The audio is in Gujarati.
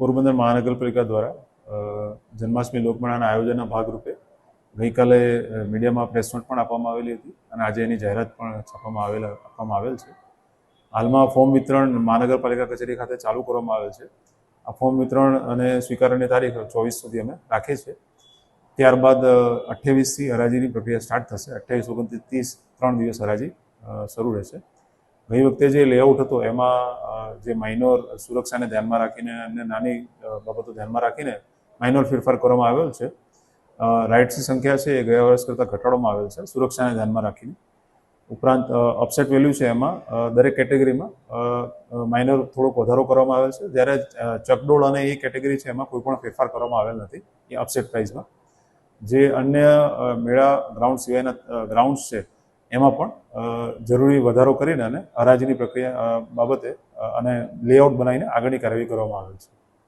પોરબંદર મહાનગરપાલિકા દ્વારા જન્માષ્ટમી લોકમેળાના આયોજનના ભાગરૂપે ગઈકાલે મીડિયામાં પ્રેસ પણ આપવામાં આવેલી હતી અને આજે એની જાહેરાત પણ છાપવામાં આવેલ, આપવામાં આવેલ છે. હાલમાં ફોર્મ વિતરણ મહાનગરપાલિકા કચેરી ખાતે ચાલુ કરવામાં આવેલ છે. આ ફોર્મ વિતરણ અને સ્વીકારણની તારીખ ચોવીસ સુધી અમે રાખી છે. ત્યારબાદ અઠ્યાવીસથી હરાજીની પ્રક્રિયા સ્ટાર્ટ થશે. અઠ્યાવીસ, ઓગણત્રીસ, ત્રીસ, ત્રણ દિવસ હરાજી શરૂ રહેશે. ગઈ વખતે જે લેઆઉટ હતો એમાં જે માઇનોર સુરક્ષાને ધ્યાનમાં રાખીને અને નાની બાબતો ધ્યાનમાં રાખીને માઇનોર ફેરફાર કરવામાં આવેલ છે. રાઇટ્સની સંખ્યા છે એ ગયા વર્ષ કરતાં ઘટાડવામાં આવેલ છે, સુરક્ષાને ધ્યાનમાં રાખીને. ઉપરાંત અપસેટ વેલ્યુ છે એમાં દરેક કેટેગરીમાં માઇનર થોડોક વધારો કરવામાં આવેલ છે. જ્યારે ચકડોળ અને એ કેટેગરી છે એમાં કોઈ પણ ફેરફાર કરવામાં આવેલ નથી, એ અપસેટ પ્રાઇઝમાં જે અન્ય મેળા ગ્રાઉન્ડ સિવાયના ગ્રાઉન્ડ્સ છે એમાં પણ જરૂરી વધારો કરીને અને હરાજીની પ્રક્રિયા બાબતે અને લેઆઉટ બનાવીને આગળની કાર્યવાહી કરવામાં આવેલ છે.